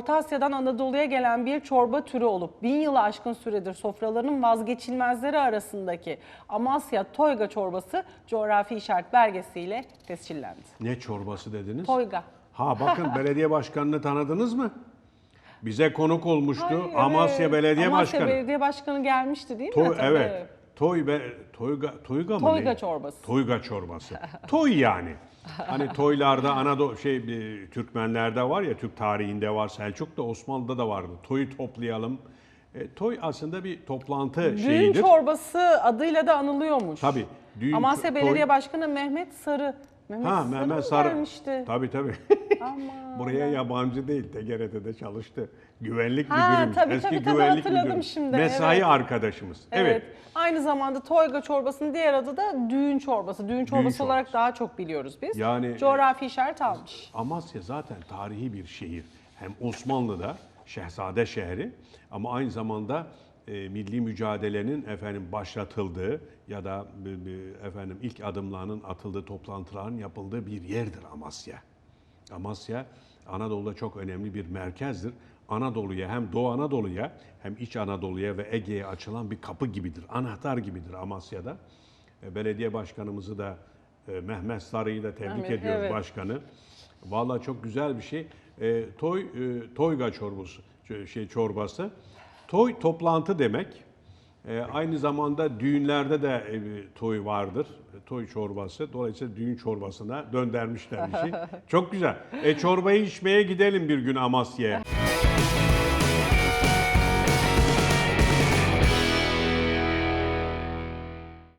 Orta Asya'dan Anadolu'ya gelen bir çorba türü olup bin yılı aşkın süredir sofraların vazgeçilmezleri arasındaki Amasya Toyga çorbası coğrafi işaret belgesiyle tescillendi. Ne çorbası dediniz? Toyga. Ha bakın belediye başkanını tanıdınız mı? Bize konuk olmuştu. Ay, Amasya evet. Belediye Amasya Başkanı. Belediye Başkanı gelmişti değil mi? Toy, Tabii. evet. Toy be, toyga, toyga mı? Toyga ne? çorbası. Toyga çorbası. Toy yani. Hani toylarda Anadolu şey Türkmenlerde var ya Türk tarihinde var Selçuk'ta Osmanlı'da da vardı. Toyu toplayalım. E, toy aslında bir toplantı Düğün şeyidir. çorbası adıyla da anılıyormuş. Tabii. Düğün, Amasya Belediye Başkanı Mehmet Sarı. Mehmet Ha Sarı Mehmet Sarı. gelmişti? Tabii tabii. Aman. Buraya yabancı değil. TGRT'de çalıştı. Güvenlik Ha, müdürümüz. tabii, Eski tabii, tabii, güvenlik hatırladım müdürü. şimdi, Mesai evet. arkadaşımız. Evet. Evet. Aynı zamanda toyga çorbasının diğer adı da düğün çorbası. Düğün çorbası olarak çorbası. daha çok biliyoruz biz. Yani- Coğrafi işaret almış. Amasya zaten tarihi bir şehir. Hem Osmanlı'da Şehzade şehri ama aynı zamanda e, milli mücadelenin efendim başlatıldığı ya da b- efendim ilk adımlarının atıldığı toplantıların yapıldığı bir yerdir Amasya. Amasya Anadolu'da çok önemli bir merkezdir. Anadolu'ya hem Doğu Anadolu'ya hem İç Anadolu'ya ve Ege'ye açılan bir kapı gibidir. Anahtar gibidir Amasya'da. E, Belediye başkanımızı da e, Mehmet Sarı'yı da tebrik Mehmet, ediyoruz evet. başkanı. Vallahi çok güzel bir şey. E, toy e, toyga çorbası şey çorbası. Toy toplantı demek. E, aynı zamanda düğünlerde de e, toy vardır. E, Toy çorbası. Dolayısıyla düğün çorbasına döndürmüşler işi. Çok güzel. E çorbayı içmeye gidelim bir gün Amasya'ya.